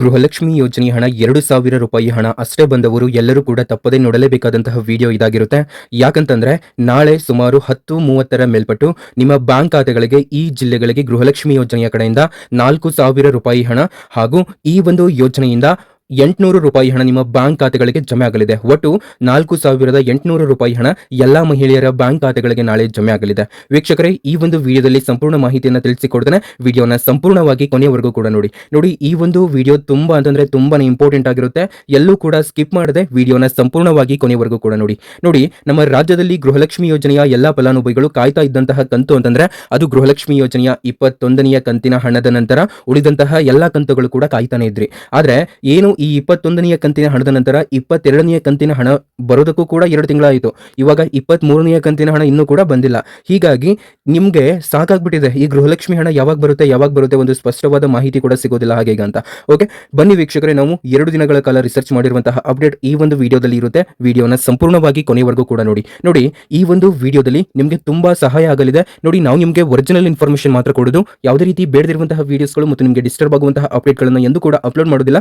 ಗೃಹಲಕ್ಷ್ಮಿ ಯೋಜನೆ ಹಣ ಎರಡು ಸಾವಿರ ರೂಪಾಯಿ ಹಣ ಅಷ್ಟೇ ಬಂದವರು ಎಲ್ಲರೂ ಕೂಡ ತಪ್ಪದೇ ನೋಡಲೇಬೇಕಾದಂತಹ ವಿಡಿಯೋ ಇದಾಗಿರುತ್ತೆ. ಯಾಕಂತಂದ್ರೆ ನಾಳೆ ಸುಮಾರು ಹತ್ತು ಮೂವತ್ತರ ಮೇಲ್ಪಟ್ಟು ನಿಮ್ಮ ಬ್ಯಾಂಕ್ ಖಾತೆಗಳಿಗೆ ಈ ಜಿಲ್ಲೆಗಳಿಗೆ ಗೃಹಲಕ್ಷ್ಮಿ ಯೋಜನೆಯ ಕಡೆಯಿಂದ ನಾಲ್ಕು ಸಾವಿರ ರೂಪಾಯಿ ಹಣ ಹಾಗೂ ಈ ಒಂದು ಯೋಜನೆಯಿಂದ ಎಂಟುನೂರು ರೂಪಾಯಿ ಹಣ ನಿಮ್ಮ ಬ್ಯಾಂಕ್ ಖಾತೆಗಳಿಗೆ ಜಮೆ ಆಗಲಿದೆ. ಒಟ್ಟು ನಾಲ್ಕು ಸಾವಿರದ ಎಂಟುನೂರು ರೂಪಾಯಿ ಹಣ ಎಲ್ಲಾ ಮಹಿಳೆಯರ ಬ್ಯಾಂಕ್ ಖಾತೆಗಳಿಗೆ ನಾಳೆ ಜಮೆ ಆಗಲಿದೆ. ವೀಕ್ಷಕರೇ, ಈ ಒಂದು ವಿಡಿಯೋದಲ್ಲಿ ಸಂಪೂರ್ಣ ಮಾಹಿತಿಯನ್ನು ತಿಳಿಸಿಕೊಡ್ತೇನೆ. ವಿಡಿಯೋನ ಸಂಪೂರ್ಣವಾಗಿ ಕೊನೆಯವರೆಗೂ ಕೂಡ ನೋಡಿ. ನೋಡಿ, ಈ ಒಂದು ವಿಡಿಯೋ ತುಂಬಾ ಅಂತಂದ್ರೆ ತುಂಬಾನೇ ಇಂಪಾರ್ಟೆಂಟ್ ಆಗಿರುತ್ತೆ. ಎಲ್ಲೂ ಕೂಡ ಸ್ಕಿಪ್ ಮಾಡದೆ ವಿಡಿಯೋನ ಸಂಪೂರ್ಣವಾಗಿ ಕೊನೆಯವರೆಗೂ ಕೂಡ ನೋಡಿ. ನೋಡಿ, ನಮ್ಮ ರಾಜ್ಯದಲ್ಲಿ ಗೃಹಲಕ್ಷ್ಮಿ ಯೋಜನೆಯ ಎಲ್ಲಾ ಫಲಾನುಭವಿಗಳು ಕಾಯ್ತಾ ಇದ್ದಂತಹ ಕಂತು ಅಂತಂದ್ರೆ ಅದು ಗೃಹಲಕ್ಷ್ಮಿ ಯೋಜನೆಯ ಇಪ್ಪತ್ತೊಂದನೆಯ ಕಂತಿನ ಹಣದ ನಂತರ ಉಳಿದಂತಹ ಎಲ್ಲಾ ಕಂತುಗಳು ಕೂಡ ಕಾಯ್ತಾನೆ ಇದ್ರಿ. ಆದ್ರೆ ಏನು ಈ ಇಪ್ಪತ್ತೊಂದನೆಯ ಕಂತಿನ ಹಣದ ನಂತರ ಇಪ್ಪತ್ತೆರಡನೆಯ ಕಂತಿನ ಹಣ ಬರೋದಕ್ಕೂ ಕೂಡ ಎರಡು ತಿಂಗಳಾಯಿತು. ಇವಾಗ ಇಪ್ಪತ್ತ್ ಮೂರನೆಯ ಕಂತಿನ ಹಣ ಇನ್ನೂ ಕೂಡ ಬಂದಿಲ್ಲ. ಹೀಗಾಗಿ ನಿಮಗೆ ಸಾಕಾಗ್ಬಿಟ್ಟಿದೆ. ಈ ಗೃಹಲಕ್ಷ್ಮಿ ಹಣ ಯಾವಾಗ ಬರುತ್ತೆ ಯಾವಾಗ ಬರುತ್ತೆ ಒಂದು ಸ್ಪಷ್ಟವಾದ ಮಾಹಿತಿ ಕೂಡ ಸಿಗೋದಿಲ್ಲ ಹಾಗೆ ಅಂತ. ಓಕೆ ಬನ್ನಿ ವೀಕ್ಷಕರೇ, ನಾವು ಎರಡು ದಿನಗಳ ಕಾಲ ರಿಸರ್ಚ್ ಮಾಡಿರುವಂತಹ ಅಪ್ಡೇಟ್ ಈ ಒಂದು ವಿಡಿಯೋದಲ್ಲಿ ಇರುತ್ತೆ. ವಿಡಿಯೋನ ಸಂಪೂರ್ಣವಾಗಿ ಕೊನೆವರೆಗೂ ಕೂಡ ನೋಡಿ. ನೋಡಿ, ಈ ಒಂದು ವಿಡಿಯೋದಲ್ಲಿ ನಿಮಗೆ ತುಂಬಾ ಸಹಾಯ ಆಗಲಿದೆ. ನೋಡಿ, ನಾವು ನಿಮಗೆ ಒರಿಜಿನಲ್ ಇನ್ಫಾರ್ಮೇಷನ್ ಮಾತ್ರ ಕೊಡೋದು. ಯಾವುದೇ ರೀತಿ ಬೇಡದಿರುವಂತಹ ವಿಡಿಯೋಸ್ಗಳು ಮತ್ತು ನಿಮಗೆ ಡಿಸ್ಟರ್ಬ್ ಆಗುವಂತಹ ಅಪ್ಡೇಟ್ಗಳನ್ನು ಎಂದು ಕೂಡ ಅಪ್ಲೋಡ್ ಮಾಡೋದಿಲ್ಲ.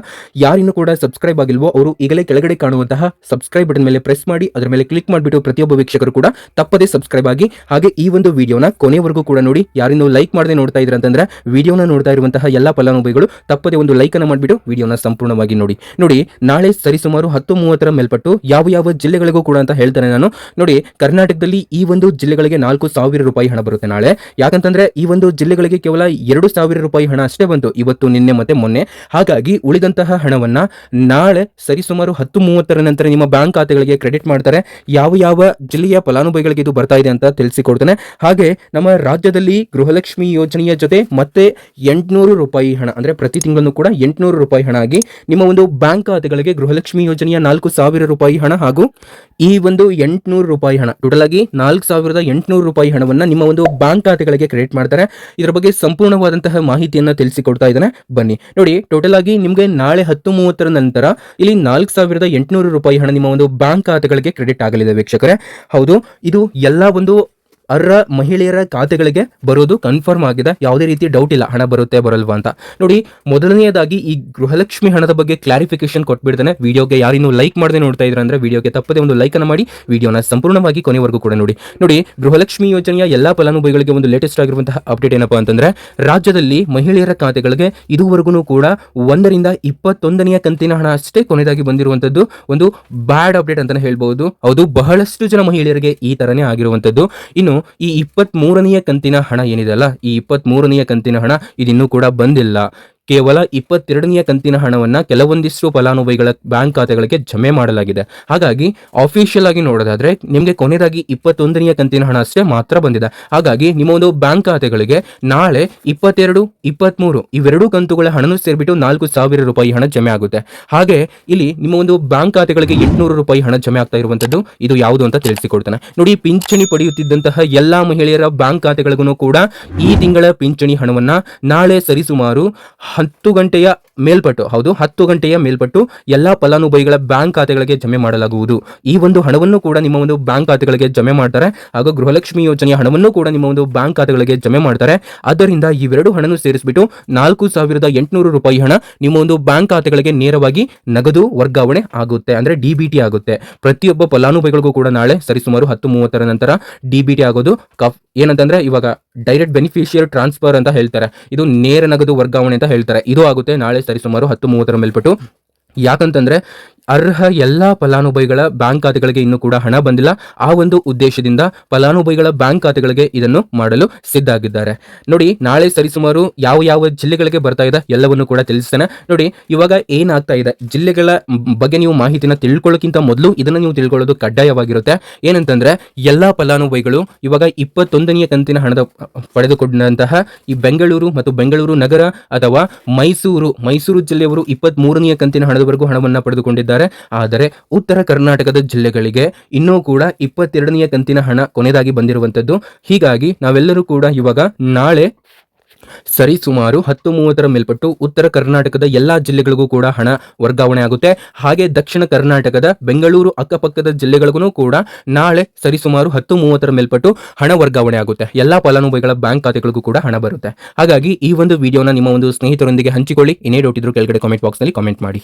ಕೂಡ ಸಬ್ಸ್ಕ್ರೈಬ್ ಆಗಿಲ್ವೋ ಅವರು ಈಗಲೇ ಕೆಳಗಡೆ ಕಾಣುವಂತಹ ಸಬ್ಸ್ಕ್ರೈಬ್ ಬಟನ್ ಮೇಲೆ ಪ್ರೆಸ್ ಮಾಡಿ, ಅದರ ಮೇಲೆ ಕ್ಲಿಕ್ ಮಾಡಿಬಿಟ್ಟು ಪ್ರತಿಯೊಬ್ಬ ವೀಕ್ಷಕರು ಕೂಡ ತಪ್ಪದೇ ಸಬ್ಸ್ಕ್ರೈಬ್ ಆಗಿ, ಹಾಗೆ ಈ ಒಂದು ವಿಡಿಯೋನ ಕೊನೆವರೆಗೂ ಕೂಡ ನೋಡಿ. ಯಾರಿನ್ನೂ ಲೈಕ್ ಮಾಡದೆ ನೋಡ್ತಾ ಇದ್ರ ಅಂತಂದ್ರೆ ವಿಡಿಯೋನ ನೋಡ್ತಾ ಇರುವಂತಹ ಎಲ್ಲ ಫಲಾನುಭವಿಗಳು ತಪ್ಪದೆ ಒಂದು ಲೈಕ್ ಅನ್ನು ಮಾಡಿಬಿಟ್ಟು ವಿಡಿಯೋನ ಸಂಪೂರ್ಣವಾಗಿ ನೋಡಿ. ನೋಡಿ, ನಾಳೆ ಸರಿಸುಮಾರು ಹತ್ತು ಮೂವತ್ತರ ಮೇಲ್ಪಟ್ಟು ಯಾವ ಯಾವ ಜಿಲ್ಲೆಗಳಿಗೂ ಕೂಡ ಅಂತ ಹೇಳ್ತಾನೆ ನಾನು. ನೋಡಿ, ಕರ್ನಾಟಕದಲ್ಲಿ ಈ ಒಂದು ಜಿಲ್ಲೆಗಳಿಗೆ ನಾಲ್ಕು ಸಾವಿರ ರೂಪಾಯಿ ಹಣ ಬರುತ್ತೆ ನಾಳೆ. ಯಾಕಂತಂದ್ರೆ ಈ ಒಂದು ಜಿಲ್ಲೆಗಳಿಗೆ ಕೇವಲ ಎರಡು ಸಾವಿರ ರೂಪಾಯಿ ಹಣ ಅಷ್ಟೇ ಬಂತು ಇವತ್ತು, ನಿನ್ನೆ ಮತ್ತೆ ಮೊನ್ನೆ. ಹಾಗಾಗಿ ಉಳಿದಂತಹ ಹಣವನ್ನ ನಾಳೆ ಸರಿಸುಮಾರು ಹತ್ತು ಮೂವತ್ತರ ನಂತರ ನಿಮ್ಮ ಬ್ಯಾಂಕ್ ಖಾತೆಗಳಿಗೆ ಕ್ರೆಡಿಟ್ ಮಾಡ್ತಾರೆ. ಯಾವ ಯಾವ ಜಿಲ್ಲೆಯ ಫಲಾನುಭವಿಗಳಿಗೆ ಇದು ಬರ್ತಾ ಇದೆ ಅಂತ ತಿಳಿಸಿಕೊಡ್ತೇನೆ. ಹಾಗೆ ನಮ್ಮ ರಾಜ್ಯದಲ್ಲಿ ಗೃಹಲಕ್ಷ್ಮಿ ಯೋಜನೆಯ ಜೊತೆ ಮತ್ತೆ ಎಂಟುನೂರು ರೂಪಾಯಿ ಹಣ ಅಂದ್ರೆ ಪ್ರತಿ ತಿಂಗಳನ್ನು ಕೂಡ ಎಂಟುನೂರು ರೂಪಾಯಿ ಹಣ ಆಗಿ ನಿಮ್ಮ ಒಂದು ಬ್ಯಾಂಕ್ ಖಾತೆಗಳಿಗೆ ಗೃಹಲಕ್ಷ್ಮಿ ಯೋಜನೆಯ ನಾಲ್ಕು ಸಾವಿರ ರೂಪಾಯಿ ಹಣ ಹಾಗೂ ಈ ಒಂದು ಎಂಟುನೂರು ರೂಪಾಯಿ ಹಣ, ಟೋಟಲ್ ಆಗಿ ನಾಲ್ಕು ಸಾವಿರದ ಎಂಟುನೂರು ರೂಪಾಯಿ ಹಣವನ್ನ ನಿಮ್ಮ ಒಂದು ಬ್ಯಾಂಕ್ ಖಾತೆಗಳಿಗೆ ಕ್ರೆಡಿಟ್ ಮಾಡ್ತಾರೆ. ಇದರ ಬಗ್ಗೆ ಸಂಪೂರ್ಣವಾದಂತಹ ಮಾಹಿತಿಯನ್ನ ತಿಳಿಸಿಕೊಡ್ತಾ ಇದ್ದಾನೆ. ಬನ್ನಿ. ನೋಡಿ, ಟೋಟಲ್ ಆಗಿ ನಿಮಗೆ ನಾಳೆ ಹತ್ತು ಮೂವತ್ತರ ನಂತರ ಇಲ್ಲಿ ನಾಲ್ಕು ಸಾವಿರದ ಎಂಟುನೂರು ರೂಪಾಯಿ ಹಣ ನಿಮ್ಮ ಒಂದು ಬ್ಯಾಂಕ್ ಖಾತೆಗಳಿಗೆ ಕ್ರೆಡಿಟ್ ಆಗಲಿದೆ ವೀಕ್ಷಕರೇ. ಹೌದು, ಇದು ಎಲ್ಲ ಒಂದು ಅರ್ಹ ಮಹಿಳೆಯರ ಖಾತೆಗಳಿಗೆ ಬರೋದು ಕನ್ಫರ್ಮ್ ಆಗಿದೆ. ಯಾವುದೇ ರೀತಿ ಡೌಟ್ ಇಲ್ಲ, ಹಣ ಬರುತ್ತೆ, ಬರಲ್ವಾ ಅಂತ. ನೋಡಿ, ಮೊದಲನೆಯದಾಗಿ ಈ ಗೃಹಲಕ್ಷ್ಮಿ ಹಣದ ಬಗ್ಗೆ ಕ್ಲಾರಿಫಿಕೇಶನ್ ಕೊಟ್ಬಿಡ್ತಾನೆ. ವಿಡಿಯೋಗೆ ಯಾರಿನ್ನೂ ಲೈಕ್ ಮಾಡದೆ ನೋಡ್ತಾ ಇದ್ರೆ ಅಂದ್ರೆ ವಿಡಿಯೋಗೆ ತಪ್ಪದೆ ಒಂದು ಲೈಕ್ ಅನ್ನು ಮಾಡಿ, ವಿಡಿಯೋನ ಸಂಪೂರ್ಣವಾಗಿ ಕೊನೆವರೆಗೂ ಕೂಡ ನೋಡಿ. ನೋಡಿ, ಗೃಹಲಕ್ಷ್ಮಿ ಯೋಜನೆಯ ಎಲ್ಲಾ ಫಲಾನುಭವಿಗಳಿಗೆ ಒಂದು ಲೇಟೆಸ್ಟ್ ಆಗಿರುವಂತಹ ಅಪ್ಡೇಟ್ ಏನಪ್ಪಾ ಅಂತಂದ್ರೆ, ರಾಜ್ಯದಲ್ಲಿ ಮಹಿಳೆಯರ ಖಾತೆಗಳಿಗೆ ಇದುವರೆಗೂ ಕೂಡ ಒಂದರಿಂದ ಇಪ್ಪತ್ತೊಂದನೆಯ ಕಂತಿನ ಹಣ ಅಷ್ಟೇ ಕೊನೆಯದಾಗಿ ಬಂದಿರುವಂತದ್ದು ಒಂದು ಬ್ಯಾಡ್ ಅಪ್ಡೇಟ್ ಅಂತಾನೆ ಹೇಳ್ಬಹುದು. ಹೌದು, ಬಹಳಷ್ಟು ಜನ ಮಹಿಳೆಯರಿಗೆ ಈ ತರನೇ ಆಗಿರುವಂತದ್ದು. ಇನ್ನು ಈ ಇಪ್ಪತ್ತ್ ಮೂರನೆಯ ಕಂತಿನ ಹಣ ಏನಿದೆ ಅಲ್ಲ? ಈ ಇಪ್ಪತ್ತ್ ಮೂರನೆಯ ಕಂತಿನ ಹಣ ಇದಿನ್ನೂ ಕೂಡ ಬಂದಿಲ್ಲ. ಕೇವಲ ಇಪ್ಪತ್ತೆರಡನೆಯ ಕಂತಿನ ಹಣವನ್ನು ಕೆಲವೊಂದಿಷ್ಟು ಫಲಾನುಭವಿಗಳ ಬ್ಯಾಂಕ್ ಖಾತೆಗಳಿಗೆ ಜಮೆ ಮಾಡಲಾಗಿದೆ. ಹಾಗಾಗಿ ಅಫಿಷಿಯಲ್ ಆಗಿ ನೋಡೋದಾದ್ರೆ, ನಿಮಗೆ ಕೊನೆಯದಾಗಿ ಇಪ್ಪತ್ತೊಂದನೆಯ ಕಂತಿನ ಹಣ ಅಷ್ಟೇ ಮಾತ್ರ ಬಂದಿದೆ. ಹಾಗಾಗಿ ನಿಮ್ಮ ಒಂದು ಬ್ಯಾಂಕ್ ಖಾತೆಗಳಿಗೆ ನಾಳೆ ಇಪ್ಪತ್ತೆರಡು, ಇಪ್ಪತ್ಮೂರು ಇವೆರಡು ಕಂತುಗಳ ಹಣನು ಸೇರಿಬಿಟ್ಟು ನಾಲ್ಕು ಸಾವಿರ ರೂಪಾಯಿ ಹಣ ಜಮೆ ಆಗುತ್ತೆ. ಹಾಗೆ, ಇಲ್ಲಿ ನಿಮ್ಮ ಒಂದು ಬ್ಯಾಂಕ್ ಖಾತೆಗಳಿಗೆ ಎಂಟುನೂರು ರೂಪಾಯಿ ಹಣ ಜಮೆ ಆಗ್ತಾ ಇರುವಂತದ್ದು ಇದು ಯಾವುದು ಅಂತ ತಿಳಿಸಿಕೊಡ್ತಾನೆ. ನೋಡಿ, ಪಿಂಚಣಿ ಪಡೆಯುತ್ತಿದ್ದಂತಹ ಎಲ್ಲಾ ಮಹಿಳೆಯರ ಬ್ಯಾಂಕ್ ಖಾತೆಗಳಿಗೂ ಕೂಡ ಈ ತಿಂಗಳ ಪಿಂಚಣಿ ಹಣವನ್ನ ನಾಳೆ ಸರಿಸುಮಾರು ಹತ್ತು ಗಂಟೆಯ ಮೇಲ್ಪಟ್ಟು, ಹೌದು, ಹತ್ತು ಗಂಟೆಯ ಮೇಲ್ಪಟ್ಟು ಎಲ್ಲ ಫಲಾನುಭವಿಗಳ ಬ್ಯಾಂಕ್ ಖಾತೆಗಳಿಗೆ ಜಮೆ ಮಾಡಲಾಗುವುದು. ಈ ಒಂದು ಹಣವನ್ನು ಕೂಡ ನಿಮ್ಮ ಒಂದು ಬ್ಯಾಂಕ್ ಖಾತೆಗಳಿಗೆ ಜಮೆ ಮಾಡ್ತಾರೆ. ಹಾಗೂ ಗೃಹಲಕ್ಷ್ಮಿ ಯೋಜನೆಯ ಹಣವನ್ನು ಕೂಡ ನಿಮ್ಮ ಒಂದು ಬ್ಯಾಂಕ್ ಖಾತೆಗಳಿಗೆ ಜಮೆ ಮಾಡ್ತಾರೆ. ಆದ್ದರಿಂದ ಇವೆರಡು ಹಣವನ್ನು ಸೇರಿಸಿಬಿಟ್ಟು ನಾಲ್ಕು ಸಾವಿರದ ಎಂಟುನೂರು ರೂಪಾಯಿ ಹಣ ನಿಮ್ಮ ಒಂದು ಬ್ಯಾಂಕ್ ಖಾತೆಗಳಿಗೆ ನೇರವಾಗಿ ನಗದು ವರ್ಗಾವಣೆ ಆಗುತ್ತೆ, ಅಂದ್ರೆ ಡಿ ಬಿ ಟಿ ಆಗುತ್ತೆ. ಪ್ರತಿಯೊಬ್ಬ ಫಲಾನುಭವಿಗಳಿಗೂ ಕೂಡ ನಾಳೆ ಸರಿಸುಮಾರು ಹತ್ತು ಮೂವತ್ತರ ನಂತರ ಡಿ ಬಿ ಟಿ ಆಗೋದು ಕಫ್ ಏನಂತಂದ್ರೆ ಇವಾಗ ಡೈರೆಕ್ಟ್ ಬೆನಿಫಿಷಿಯರ್ ಟ್ರಾನ್ಸ್ಫರ್ ಅಂತ ಹೇಳ್ತಾರೆ. ಇದು ನೇರ ನಗದು ವರ್ಗಾವಣೆ ಅಂತ ಹೇಳ್ತಾರೆ. ಇದು ಆಗುತ್ತೆ ನಾಳೆ ಸರಿಸುಮಾರು ಹತ್ತು ಮೂವತ್ತರ ಮೇಲ್ಪಟ್ಟು. ಯಾಕಂತಂದ್ರೆ ಅರ್ಹ ಎಲ್ಲ ಫಲಾನುಭವಿಗಳ ಬ್ಯಾಂಕ್ ಖಾತೆಗಳಿಗೆ ಇನ್ನೂ ಕೂಡ ಹಣ ಬಂದಿಲ್ಲ. ಆ ಒಂದು ಉದ್ದೇಶದಿಂದ ಫಲಾನುಭವಿಗಳ ಬ್ಯಾಂಕ್ ಖಾತೆಗಳಿಗೆ ಇದನ್ನು ಮಾಡಲು ಸಿದ್ಧ ಆಗಿದ್ದಾರೆ ನೋಡಿ, ನಾಳೆ ಸರಿಸುಮಾರು ಯಾವ ಯಾವ ಜಿಲ್ಲೆಗಳಿಗೆ ಬರ್ತಾ ಇದೆ ಎಲ್ಲವನ್ನು ಕೂಡ ತಿಳಿಸ್ತೇನೆ. ನೋಡಿ, ಇವಾಗ ಏನಾಗ್ತಾ ಇದೆ? ಜಿಲ್ಲೆಗಳ ಬಗ್ಗೆ ನೀವು ಮಾಹಿತಿನ ತಿಳ್ಕೊಳ್ಳೋಕ್ಕಿಂತ ಮೊದಲು ಇದನ್ನು ನೀವು ತಿಳ್ಕೊಳ್ಳೋದು ಕಡ್ಡಾಯವಾಗಿರುತ್ತೆ. ಏನಂತಂದ್ರೆ, ಎಲ್ಲಾ ಫಲಾನುಭವಿಗಳು ಇವಾಗ ಇಪ್ಪತ್ತೊಂದನೆಯ ಕಂತಿನ ಹಣದ ಪಡೆದುಕೊಂಡಂತಹ ಈ ಬೆಂಗಳೂರು ಮತ್ತು ಬೆಂಗಳೂರು ನಗರ ಅಥವಾ ಮೈಸೂರು ಮೈಸೂರು ಜಿಲ್ಲೆಯವರು ಇಪ್ಪತ್ತ್ ಮೂರನೆಯ ಕಂತಿನ ಹಣದವರೆಗೂ ಹಣವನ್ನು ಪಡೆದುಕೊಂಡಿದ್ದಾರೆ. ಆದರೆ ಉತ್ತರ ಕರ್ನಾಟಕದ ಜಿಲ್ಲೆಗಳಿಗೆ ಇನ್ನೂ ಕೂಡ ಇಪ್ಪತ್ತೆರಡನೆಯ ಕಂತಿನ ಹಣ ಕೊನೆಯದಾಗಿ ಬಂದಿರುವಂಥದ್ದು. ಹೀಗಾಗಿ ನಾವೆಲ್ಲರೂ ಕೂಡ ಇವಾಗ ನಾಳೆ ಸರಿ ಸುಮಾರು ಹತ್ತು ಮೂವತ್ತರ ಮೇಲ್ಪಟ್ಟು ಉತ್ತರ ಕರ್ನಾಟಕದ ಎಲ್ಲಾ ಜಿಲ್ಲೆಗಳಿಗೂ ಕೂಡ ಹಣ ವರ್ಗಾವಣೆ ಆಗುತ್ತೆ. ಹಾಗೆ ದಕ್ಷಿಣ ಕರ್ನಾಟಕದ ಬೆಂಗಳೂರು ಅಕ್ಕಪಕ್ಕದ ಜಿಲ್ಲೆಗಳಿಗೂ ಕೂಡ ನಾಳೆ ಸರಿಸುಮಾರು ಹತ್ತು ಮೂವತ್ತರ ಮೇಲ್ಪಟ್ಟು ಹಣ ವರ್ಗಾವಣೆ ಆಗುತ್ತೆ. ಎಲ್ಲಾ ಫಲಾನುಭವಿಗಳ ಬ್ಯಾಂಕ್ ಖಾತೆಗಳಿಗೂ ಕೂಡ ಹಣ ಬರುತ್ತೆ. ಹಾಗಾಗಿ ಈ ಒಂದು ವಿಡಿಯೋನ ನಿಮ್ಮ ಒಂದು ಸ್ನೇಹಿತರೊಂದಿಗೆ ಹಂಚಿಕೊಳ್ಳಿ. ಇನ್ನೇ ಡೌಟ್ ಇದ್ರು ಕೆಳಗಡೆ ಕಾಮೆಂಟ್ ಬಾಕ್ಸ್ನಲ್ಲಿ ಕಾಮೆಂಟ್ ಮಾಡಿ.